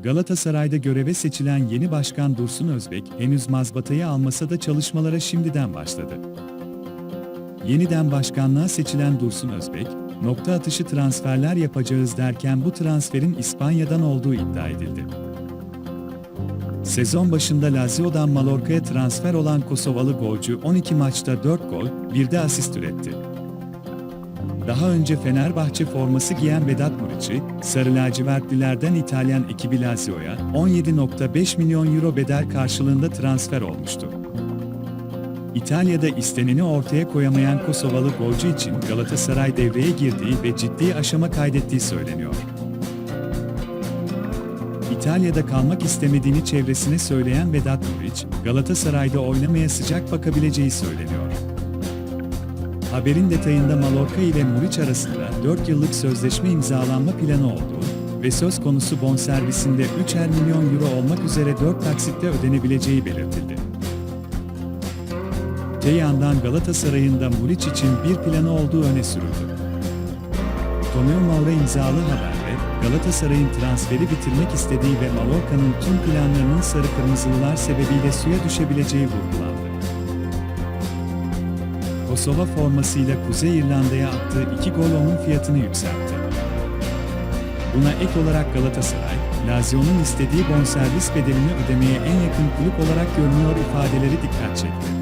Galatasaray'da göreve seçilen yeni başkan Dursun Özbek henüz mazbatayı almasa da çalışmalara şimdiden başladı. Yeniden başkanlığa seçilen Dursun Özbek, nokta atışı transferler yapacağız derken bu transferin İspanya'dan olduğu iddia edildi. Sezon başında Lazio'dan Mallorca'ya transfer olan Kosovalı golcü 12 maçta 4 gol, bir de asist üretti. Daha önce Fenerbahçe forması giyen Vedat Muriç'i, Sarı Lacivertlilerden İtalyan ekibi Lazio'ya 17.5 milyon euro bedel karşılığında transfer olmuştu. İtalya'da isteneni ortaya koyamayan Kosovalı golcü için Galatasaray devreye girdiği ve ciddi aşama kaydettiği söyleniyor. İtalya'da kalmak istemediğini çevresine söyleyen Vedat Muriç, Galatasaray'da oynamaya sıcak bakabileceği söyleniyor. Haberin detayında Mallorca ile Muriç arasında 4 yıllık sözleşme imzalanma planı olduğu ve söz konusu bonservisinde 3'er milyon euro olmak üzere 4 taksitte ödenebileceği belirtildi. Te yandan Galatasaray'ın da Muriç için bir planı olduğu öne sürüldü. Tomeo Maura imzalı haberde Galatasaray'ın transferi bitirmek istediği ve Mallorca'nın tüm planlarının sarı kırmızılılar sebebiyle suya düşebileceği vurgulandı. Kosova formasıyla Kuzey İrlanda'ya attığı iki gol onun fiyatını yükseltti. Buna ek olarak Galatasaray, Lazio'nun istediği bonservis bedelini ödemeye en yakın kulüp olarak görünüyor ifadeleri dikkat çekti.